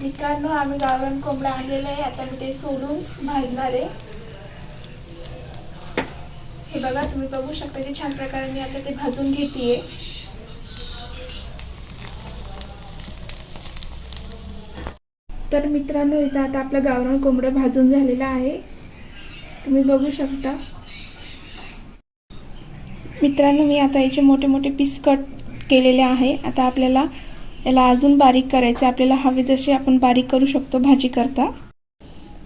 मित्रांनो आम्ही गावरान कोंबडा आणलेला आहे. आता मी ते सोडून भाजणार आहे. हे बघा तुम्ही बघू शकता की छान प्रकारे मी आता ते भाजून घेते तर मित्रांनो इथं आता आपलं गावरान कोंबडं भाजून झालेलं आहे. तुम्ही बघू शकता. मित्रांनो मी आता याचे मोठे मोठे पीस कट केलेले आहे. आता आपल्याला याला अजून बारीक करायचं. आहे. आपल्याला हवे जसे आपण बारीक करू शकतो भाजी करता.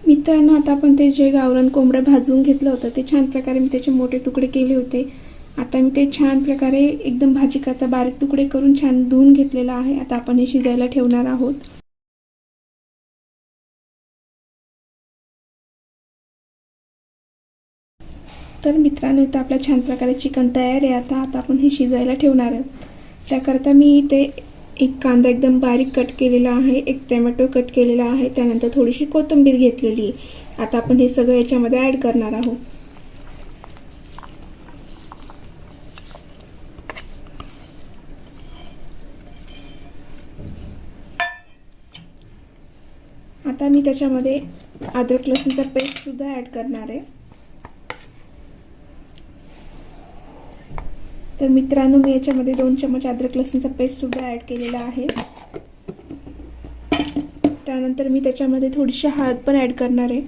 मित्रांनो आता आपण ते जे गावरान कोंबडं भाजून घेतलं होतं ते छान प्रकारे मी त्याचे मोठे तुकडे केले होते. आता मी ते छान प्रकारे एकदम भाजी करता बारीक तुकडे करून छान धुवून घेतलेलं आहे. आता आपण हे शिजायला ठेवणार आहोत. तर मित्रांनो इथं आपल्या छान प्रकारे चिकन तयार आहे. आता आता आपण हे शिजायला ठेवणार आहोत. त्याकरता मी ते एक कांदा एकदम बारीक कट केलेला आहे एक टोमॅटो कट केलेला आहे त्यानंतर थोडीशी कोथिंबीर घेतलेली. आहे आता आपण हे सगळं याच्यामध्ये ॲड करणार आहोत. आता मी त्याच्यामध्ये अद्रक लसूणचा पेस्टसुद्धा ॲड करणार आहे. तर मित्रांनो मी याच्यामध्ये दोन चमच अद्रक लसूणचा पेस्टसुद्धा ॲड केलेला आहे. त्यानंतर मी त्याच्यामध्ये थोडीशी हळद पण ॲड करणार आहे.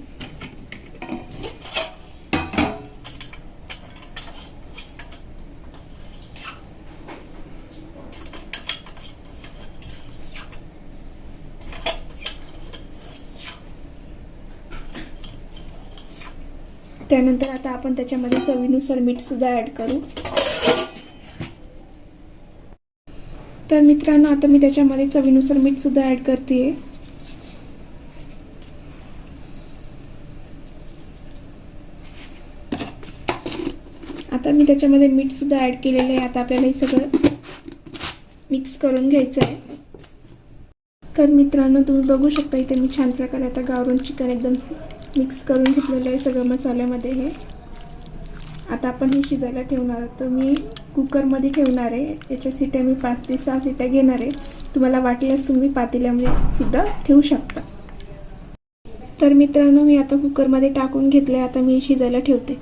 त्यानंतर आता आपण त्याच्यामध्ये चवीनुसार मीठसुद्धा ॲड करू. तर मित्रांनो आता मी त्याच्यामध्ये चवीनुसार मीठसुद्धा ॲड करते आता मी त्याच्यामध्ये मीठसुद्धा ॲड केलेलं आहे. आता आपल्याला हे सगळं मिक्स करून घ्यायचं आहे तर मित्रांनो तुम्ही बघू शकता इथे मी छान प्रकारे आता गावरून चिकन एकदम मिक्स करून घेतलेलं आहे सगळं मसाल्यामध्ये हे. आता आपण हे शिजायला ठेवणार आहोत. तर मी कुकरमध्ये ठेवणार आहे. याच्या सिट्या मी पाच ते सहा सिट्या घेणार आहे. तुम्हाला वाटल्यास तुम्ही पातेल्यामध्ये सुद्धा ठेवू शकता. तर मित्रांनो मी आता कुकरमध्ये टाकून घेतले आता मी शिजायला ठेवते.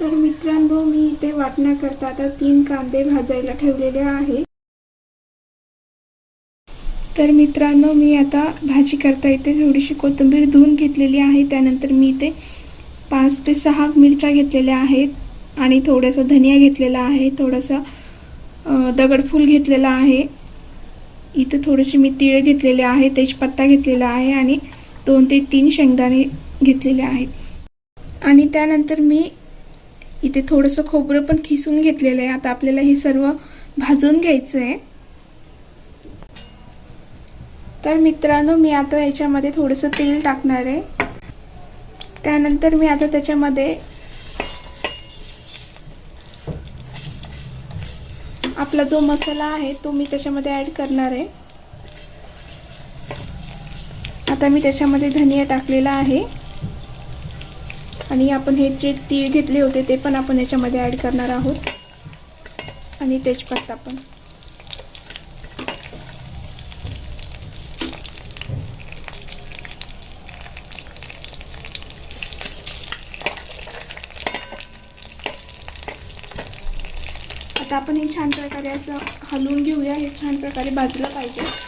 तर मित्रांनो मी इथे वाटण्याकरता आता तीन कांदे भाजायला ठेवलेले आहे. तर मित्रांनो मी आता भाजी करता इथे थोडीशी कोथिंबीर धुवून घेतलेली आहे. त्यानंतर मी इथे पाच ते सहा मिरच्या घेतलेल्या आहेत आणि थोडासा धनिया घेतलेला आहे. थोडासा दगडफूल घेतलेला आहे. इथं थोडेसे मी तिळे घेतलेले आहे तेजपत्ता घेतलेला आहे आणि दोन ते तीन शेंगदाणे घेतलेले आहेत. आणि त्यानंतर मी इथे थोडंसं खोबरं पण खिसून घेतलेलं आहे. आता आपल्याला हे सर्व भाजून घ्यायचं आहे. तर मित्रांनो मी आता याच्यामध्ये थोडंसं तेल टाकणार आहे. त्यानंतर मी आता त्याच्यामध्ये आपला जो मसाला आहे तो मी त्याच्यामध्ये ॲड करणार आहे. आता मी त्याच्यामध्ये धनिया टाकलेला आहे. आणि आपण हे जे तीळ घेतले होते ते पण आपण याच्यामध्ये ॲड करणार आहोत. आणि तेजपत्ता पण. आता आपण हे छान प्रकारे असं हलवून घेऊया. हे छान प्रकारे भाजलं पाहिजे.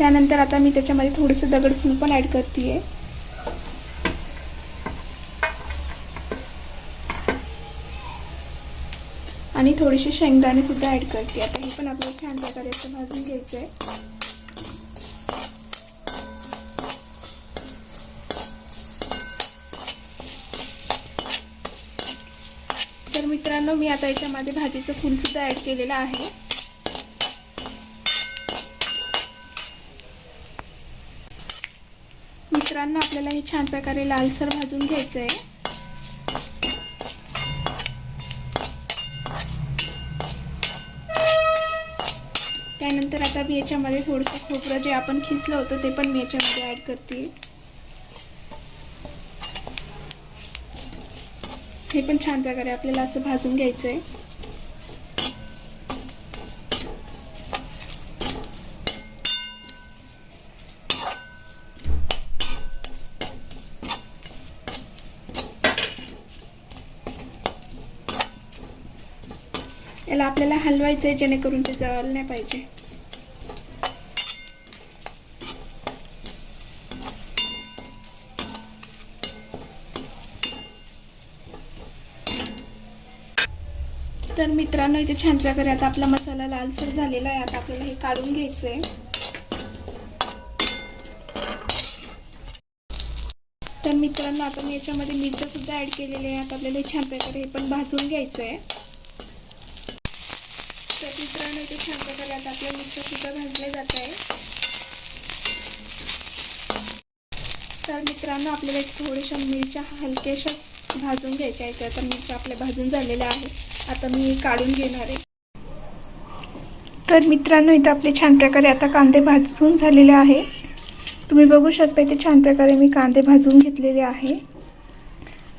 त्यानंतर आता मी त्याच्यामध्ये थोडंसं दगडफूल पण ॲड करते आहे आणि थोडेसे शेंगदाणे सुद्धा ॲड करते आता हे पण आपल्याला छान प्रकारे असं भाजून घ्यायचं आहे तर मित्रांनो मी आता याच्यामध्ये भाजीचं फूलसुद्धा ॲड केलेलं आहे. मित्रांनो आपल्याला हे छान प्रकारे लालसर भाजून घ्यायचं आहे त्यानंतर आता मी याच्यामध्ये थोडंसं खोबरं जे आपण खिचलं होतं ते पण मी याच्यामध्ये ॲड करते. हे पण छान प्रकारे आपल्याला असं भाजून घ्यायचं आहे याला आपल्याला हलवायचं आहे जेणेकरून ते जळलं नाही पाहिजे. तर मित्रांनो इथे छान प्रकारे आता आपला मसाला लालसर झालेला आहे. आता आपल्याला हे काढून घ्यायचं आहे तर मित्रांनो आता मी याच्यामध्ये मिरच्या सुद्धा ऍड केलेले आहे आता आपल्याला हे छान प्रकारे हे पण भाजून घ्यायचं आहे मित्रांनो इथे छान प्रकारे आता आपल्या मिरच्या सुद्धा भाजले जात आहे. तर मित्रांनो आपल्याला एक थोड्याशा मिरच्या हलक्याशा भाजून घ्यायच्या आहेत. आता मिरच्या आपल्या भाजून झालेल्या आहेत. आता मी काढून घेणार आहे. तर मित्रांनो इथं आपले छान प्रकारे आता कांदे भाजून झालेले आहे. तुम्ही बघू शकता इथे छान प्रकारे मी कांदे भाजून घेतलेले आहे.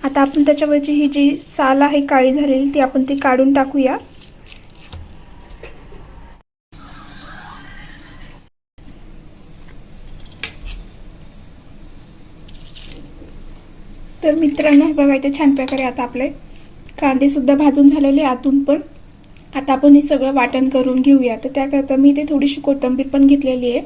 आता आपण त्याच्यावरची ही जी साल आहे काळी झालेली ती आपण ती काढून टाकूया. तर मित्रांनो हे बघा इथे छान प्रकारे आता आपले कांदेसुद्धा भाजून झालेले आतून पण. आता आपण हे सगळं वाटण करून घेऊया. तर त्याकरता मी इथे थोडीशी कोथिंबीर पण घेतलेली आहे.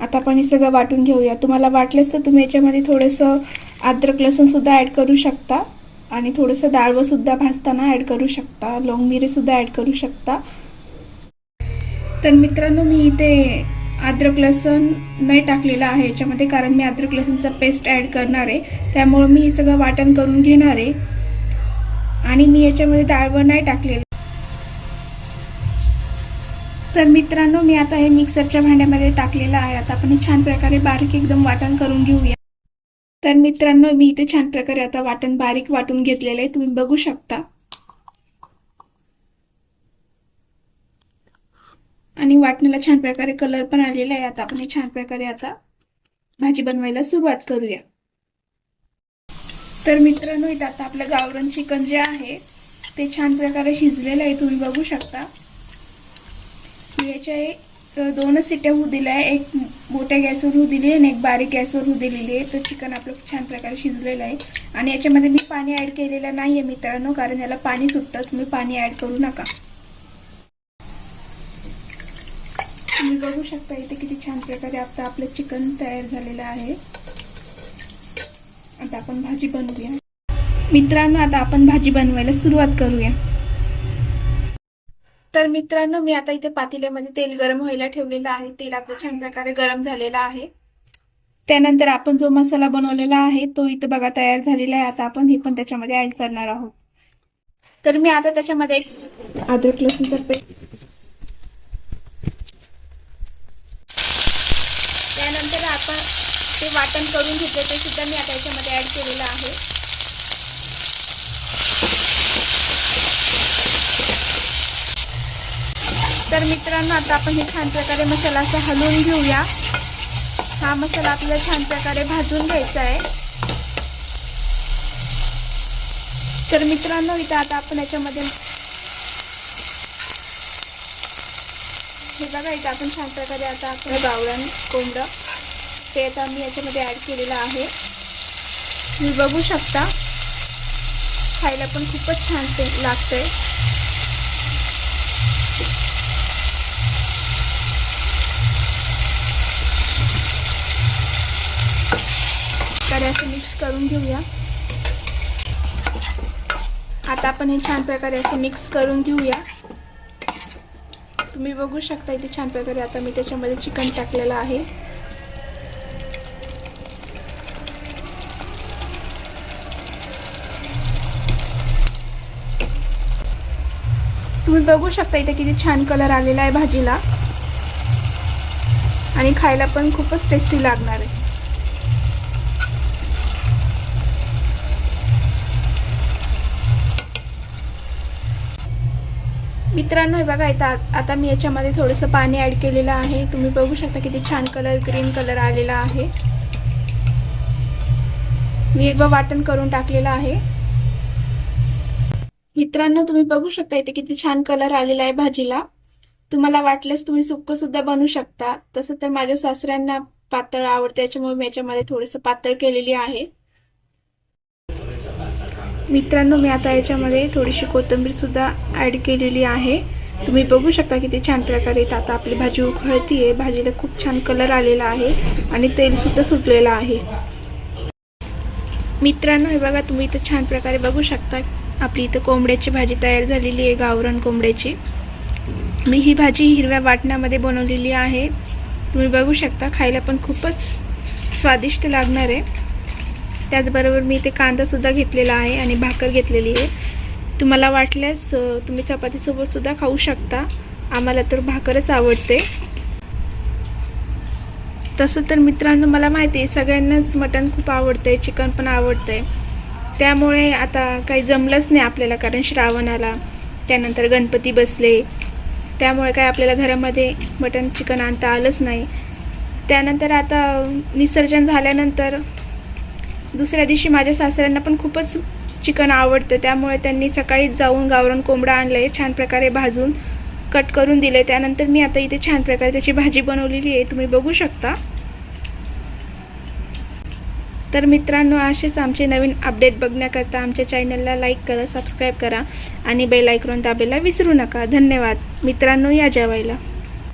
आता आपण हे सगळं वाटून घेऊया. तुम्हाला वाटलेच तर तुम्ही याच्यामध्ये थोडंसं अद्रक लसूणसुद्धा ॲड करू शकता. आणि थोडंसं डाळवंसुद्धा भाजताना ॲड करू शकता. लवंग मिरेसुद्धा ॲड करू शकता. तर मित्रांनो मी इथे अद्रक लसूण नाही टाकलेलं आहे याच्यामध्ये कारण मी अद्रक लसूणचा पेस्ट ॲड करणार आहे. त्यामुळं मी हे सगळं वाटण करून घेणार आहे. आणि मी याच्यामध्ये डाळवं नाही टाकलेलं. तर मित्रांनो मी आता हे मिक्सरच्या भांड्यामध्ये टाकलेलं आहे. आता आपण छान प्रकारे बारीक एकदम वाटण करून घेऊया. तर मित्रांनो मी इथे छान प्रकारे आता वाटण बारीक वाटून घेतलेलं आहे. तुम्ही बघू शकता. आणि वाटण्याला छान प्रकारे कलर पण आलेला आहे. आता आपण हे छान प्रकारे आता भाजी बनवायला सुरुवात करूया. तर मित्रांनो इथं आता आपलं गावरण चिकन जे आहे ते छान प्रकारे शिजलेलं आहे. तुम्ही बघू शकता. याच्या एक दोनच सिट्या होऊ दिल्या. आहे एक मोठ्या गॅसवर होऊ दिली आणि एक बारीक गॅसवर होऊ दिलेली आहे. तर चिकन आपलं छान प्रकारे शिजलेलं आहे. आणि याच्यामध्ये मी पाणी ॲड केलेलं नाही आहे मित्रांनो कारण याला पाणी सुटतं. तुम्ही पाणी ॲड करू नका. तुम्ही बघू शकता इथे किती छान प्रकारे आता आपलं चिकन तयार झालेलं आहे. आता आपण भाजी बनवूया. मित्रांनो आता आपण भाजी बनवायला सुरुवात करूया. तर मित्रांनो मी आता इथे पातेल्यामध्ये तेल गरम व्हायला ठेवलेलं आहे. तेल आपलं छान प्रकारे गरम झालेलं आहे. त्यानंतर आपण जो मसाला बनवलेला आहे तो इथं बघा तयार झालेला आहे. आता आपण हे पण त्याच्यामध्ये ऍड करणार आहोत. तर मी आता त्याच्यामध्ये एक अद्रक लसूणचा पेस्ट त्यानंतर आपण ते वाटण करून घेतलं ते सुद्धा मी आता याच्यामध्ये ऍड केलेलं आहे. तर मित्रांनो आता आपण हे छान प्रकारे मसाला असा हलवून घेऊया. हा मसाला आपल्याला छान प्रकारे भाजून घ्यायचा आहे. तर मित्रांनो इथं आता आपण याच्यामध्ये हे बघा इथं आपण छान प्रकारे आता आपलं गावरान कोंबडं ते आता मी याच्यामध्ये ॲड केलेलं आहे. तुम्ही बघू शकता. खायला पण खूपच छान ते लागतंय. कडे असं मिक्स करून घेऊया. आता आपण हे छान प्रकारे असं मिक्स करून घेऊया. तुम्ही बघू शकता इथे छान प्रकारे आता मी त्याच्यामध्ये चिकन टाकलेलं आहे. तुम्ही बघू शकता इथे किती छान कलर आलेला आहे भाजीला. आणि खायला पण खूपच टेस्टी लागणार आहे. मित्रांनो हे बघा इथं आता मी याच्यामध्ये थोडंसं पाणी ॲड केलेलं आहे. तुम्ही बघू शकता किती छान कलर ग्रीन कलर आलेला आहे. मी वाटण करून टाकलेलं आहे. मित्रांनो तुम्ही बघू शकता इथे किती छान कलर आलेला आहे भाजीला. तुम्हाला वाटल्यास तुम्ही सुक्क सुद्धा बनवू शकता. तसं तर माझ्या सासऱ्यांना पातळ आवडतं त्याच्यामुळे मी याच्यामध्ये थोडंसं पातळ केलेली आहे. मित्रांनो मी आता याच्यामध्ये थोडीशी कोथिंबीर सुद्धा ॲड केलेली आहे. तुम्ही बघू शकता किती छान प्रकारे आता आपली भाजी उखळती आहे भाजीला खूप छान कलर आलेला आहे आणि तेल सुद्धा सुटलेलं आहे. मित्रांनो हे बघा तुम्ही इथं छान प्रकारे बघू शकता. आपली इथं कोंबड्याची भाजी तयार झालेली आहे गावरण कोंबड्याची. मी ही भाजी हिरव्या वाटणामध्ये बनवलेली आहे. तुम्ही बघू शकता खायला पण खूपच स्वादिष्ट लागणार आहे. त्याचबरोबर मी इथे कांदासुद्धा घेतलेला आहे आणि भाकर घेतलेली आहे. तुम्हाला वाटल्यास तुम्ही चपातीसोबतसुद्धा खाऊ शकता. आम्हाला तर भाकरच आवडते. तसं तर मित्रांनो मला माहिती आहे सगळ्यांनाच मटण खूप आवडतं आहे चिकन पण आवडतं आहे त्यामुळे आता काही जमलंच नाही आपल्याला कारण श्रावणाला त्यानंतर गणपती बसले. त्यामुळे काय आपल्याला घरामध्ये मटण चिकन आणता आलंच नाही. त्यानंतर आता निसर्जन झाल्यानंतर दुसऱ्या दिवशी माझ्या सासऱ्यांना पण खूपच चिकन आवडतं. त्यामुळे त्यांनी सकाळीच जाऊन गावरान कोंबडा आणलं आहे छान प्रकारे भाजून कट करून दिले त्यानंतर मी आता इथे छान प्रकारे त्याची भाजी बनवलेली आहे. तुम्ही बघू शकता. तर मित्रांनो असेच आमचे नवीन अपडेट बघण्याकरता आमच्या चॅनलला लाईक करा सबस्क्राईब करा आणि बेल आयकॉन दाबायला विसरू नका. धन्यवाद. मित्रांनो या जेवायला.